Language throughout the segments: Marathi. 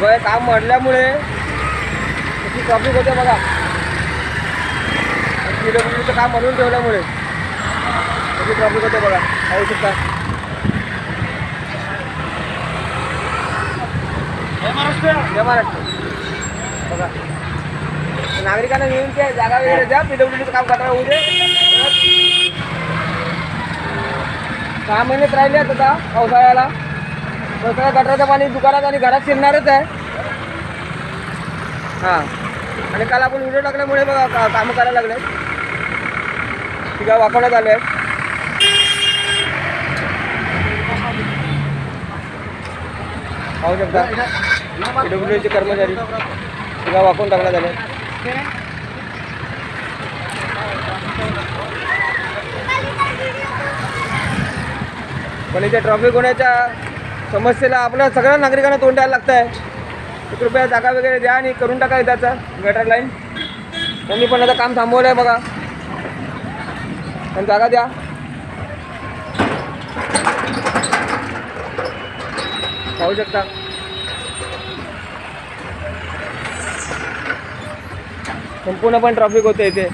बघा काम वाढल्यामुळे किती ट्रॉफिक होते बघा. पीडब्ल्यूडीचं काम म्हणून ठेवल्यामुळे किती ट्रॉफिक होते बघा. पाहू शकता. जय महाराष्ट्र. बघा. नागरिकांना विनंती आहे जागा वगैरे द्या पीडब्ल्यूडीचं काम करताना होऊ दे. सहा महिनेच राहिले आहेत आता पावसाळ्याला. सगळं गटराचं पाणी दुकानात आणि घरात शिरणारच आहे. हां. आणि काल आपण व्हिडिओ टाकल्यामुळे बघा का कामं करायला लागले ठीक आहे वाकवण्यात आले आहेत. पाहू शकता. डब्ल्यूचे कर्मचारी तिघा वाकवून टाकण्यात आले पण इथे ट्रॉफिक होण्याच्या समस्येला आपल्या सगळ्या नागरिकांना तोंड द्यायला लागतं आहे कृपया जागा वगैरे द्या आणि करून टाका त्याचा गटर लाईन त्यांनी पण आता काम थांबवलं आहे बघा. पण जागा द्या. पाहू शकता. संपूर्ण पण ट्रॉफिक होते इथे.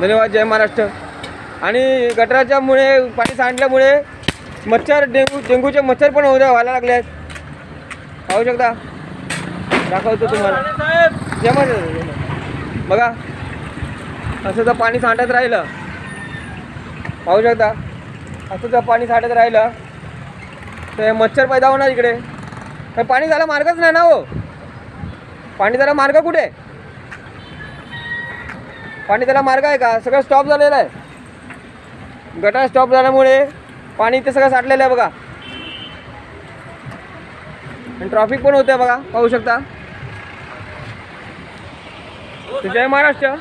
धन्यवाद जय महाराष्ट्र. आणि गटराच्यामुळे पाणी सांडल्यामुळे मच्छर डेंगू डेंगूचे मच्छर पण होऊ व्हायला लागले आहेत. पाहू शकता? दाखवतो तुम्हाला. जय बघा असं जर पाणी सांडत राहिलं पाहू शकता? असं जर पाणी सांडत राहिलं तर मच्छर पैदा होणार इकडे. तर पाणी झाला मार्गच नाही ना हो? पाणी झाला मार्ग कुठे? आहे? पाणी त्याला मार्ग आहे का? सगळं स्टॉप झालेलं आहे. गटार स्टॉप झाल्यामुळे पाणी इथे सगळं साठलेलं आहे बघा. आणि ट्रॉफिक पण होते बघा पाहू शकता. जय महाराष्ट्र.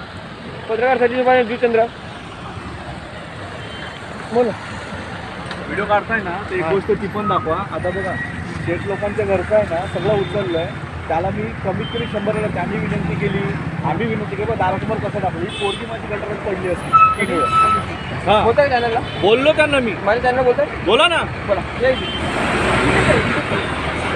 पत्रकार सचिन जुचंद्र बोला. व्हिडिओ काढताय ना ते एक. गोष्ट ती पण दाखवा. आता बघा शेठ लोकांच्या घरचं आहे ना सगळं उचललंय. त्याला मी कमीत कमी शंभर वेळा त्यांनी विनंती केली. आम्ही विनंती केली दारासमोर कसं दाखवली पोरगी माझी गटारात पडली असती. हा. होत आहे चॅनलला बोललो त्यांना मी. माझ्या चॅनल बोलतोय? बोला ना. बोला.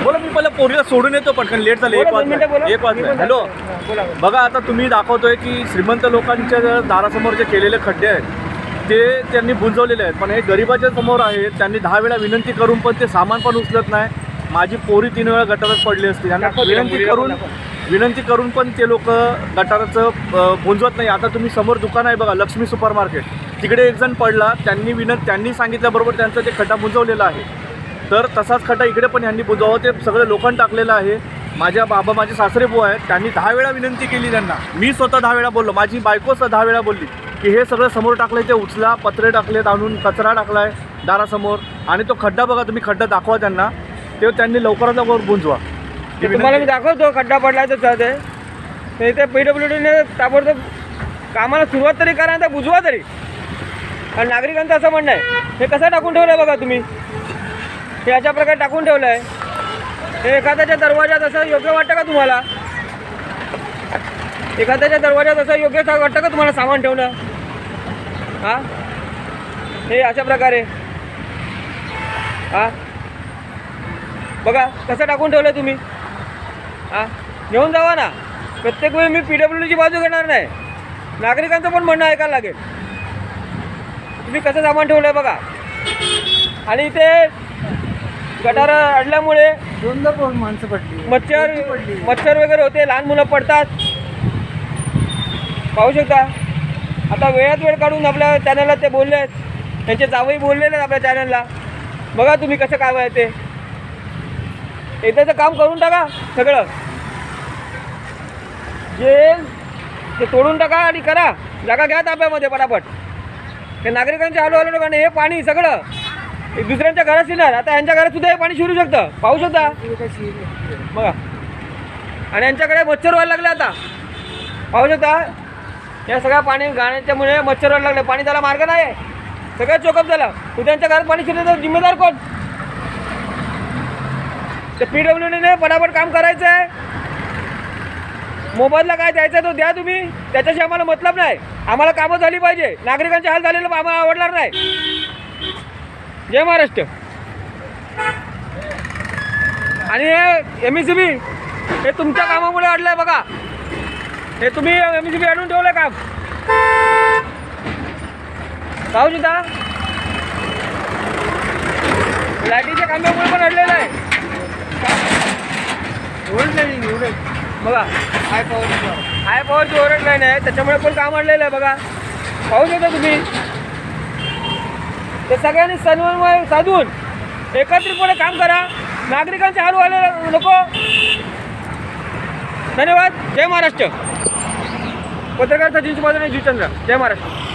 बोला मी पहिला पोरीला सोडून येतो पटकन. लेट झालं एक. वाजता एक वाजता हॅलो. हा. बघा आता तुम्ही दाखवतोय की श्रीमंत लोकांच्या दारासमोर जे केलेले खड्डे आहेत ते त्यांनी बुंजवलेले आहेत. पण हे गरिबाच्या समोर आहेत. त्यांनी दहा वेळा विनंती करून पण ते सामान पण उचलत नाही. माझी पोरी तीन वेळा गटारात पडली असती. त्यांना तिला, विनंती करून. विनंती करून पण ते लोक गटाराचं अ, बुंजवत नाही. आता तुम्ही समोर दुकान आहे बघा लक्ष्मी सुपर मार्केट तिकडे एक जण पडला. त्यांनी विनंती त्यांनी सांगितल्याबरोबर त्यांचं ते खड्डा बुंजवलेला आहे. तर तसाच खड्डा इकडे पण यांनी बुजवावं ते सगळं लोखंड टाकलेलं आहे. माझ्या बाबा माझे सासरे बुवा आहेत. त्यांनी दहा वेळा विनंती केली त्यांना. मी स्वतः दहा वेळा बोललो. माझी बायको सुद्धा दहा वेळा बोलली की हे सगळं समोर टाकलंय ते उचला. पत्रे टाकलेत आणून कचरा टाकलाय दारासमोर. आणि तो खड्डा बघा तुम्ही खड्डा दाखवा त्यांना. ते त्यांनी लवकरात लवकर बुंजवा. तर तुम्हाला मी. दाखवतो खड्डा पडला तर ते तर इथे पी डब्ल्यू डीने ताबडतोब कामाला सुरुवात तरी करा आणि ते बुजवा तरी. कारण नागरिकांचं असं म्हणणं आहे. हे कसं टाकून ठेवलं आहे बघा तुम्ही? हे अशा प्रकारे टाकून ठेवलं आहे हे एखाद्याच्या दरवाजात असं योग्य वाटतं का तुम्हाला? एखाद्याच्या दरवाजात असं योग्य वाटतं का तुम्हाला सामान ठेवणं? हां? हे अशा प्रकारे. हां? बघा कसं टाकून ठेवलं तुम्ही? हां? घेऊन जावा ना. प्रत्येक वेळी मी पी डब्ल्यू डीची बाजू घेणार नाही. नागरिकांचं पण म्हणणं ऐकायला लागेल. तुम्ही कसं सामान ठेवलं आहे बघा. आणि इथे गटार अडल्यामुळे दोनदा माणसं पडली. मच्छर मच्छर वगैरे होते लहान मुलं पडतात. पाहू शकता. आता वेळात वेळ काढून आपल्या चॅनलला ते बोलले आहेत. त्यांचे जावई बोललेले आहेत आपल्या चॅनलला बघा तुम्ही कसं काय आहे ते एकदाचं काम करून टाका सगळं. जे ते तोडून टाका आणि करा. जागा घ्या ताब्यामध्ये पटापट. ते नागरिकांच्या हालू हालू नका हे पाणी सगळं. हे दुसऱ्यांच्या घरात येणार आता यांच्या घरात सुद्धा हे पाणी शिरू शकतं. पाहू शकता? बघा. आणि यांच्याकडे मच्छर व्हायला लागले आता. पाहू शकता? या सगळ्या पाणी गाण्याच्यामुळे मच्छर व्हायला लागले. पाणी त्याला मार्ग नाही आहे सगळं चोकअप झालं. उद्यांच्या घरात पाणी शिरलं तर जिम्मेदार कोण? ते पी डब्ल्यू डीने पटापट काम करायचं आहे मोबाईलला काय द्यायचा तो द्या तुम्ही. त्याच्याशी आम्हाला मतलब नाही. आम्हाला कामं झाली पाहिजे. नागरिकांचे हाल झालेलं आम्हाला आवडणार नाही. जय महाराष्ट्र. आणि हे एम ई सी बी हे तुमच्या कामामुळे अडलंय बघा. हे तुम्ही एम ई सी बी अडून ठेवलं काम. पाहू शकता लाईटीच्या खांब्यामुळे पण अडलेलं आहे. ओरड नाही ओरड बघा हाय पॉवर हाय पॉवरची ओरड नाही आहे त्याच्यामुळे पण काम अडलेलं आहे बघा. पाहू शकता तुम्ही? ते सगळ्यांनी समन्वय साधून एकत्रितपणे काम करा. नागरिकांचे हाल व्हायला नको. धन्यवाद. जय महाराष्ट्र. पत्रकार सचिन सुभाष जुचंद्र जय महाराष्ट्र.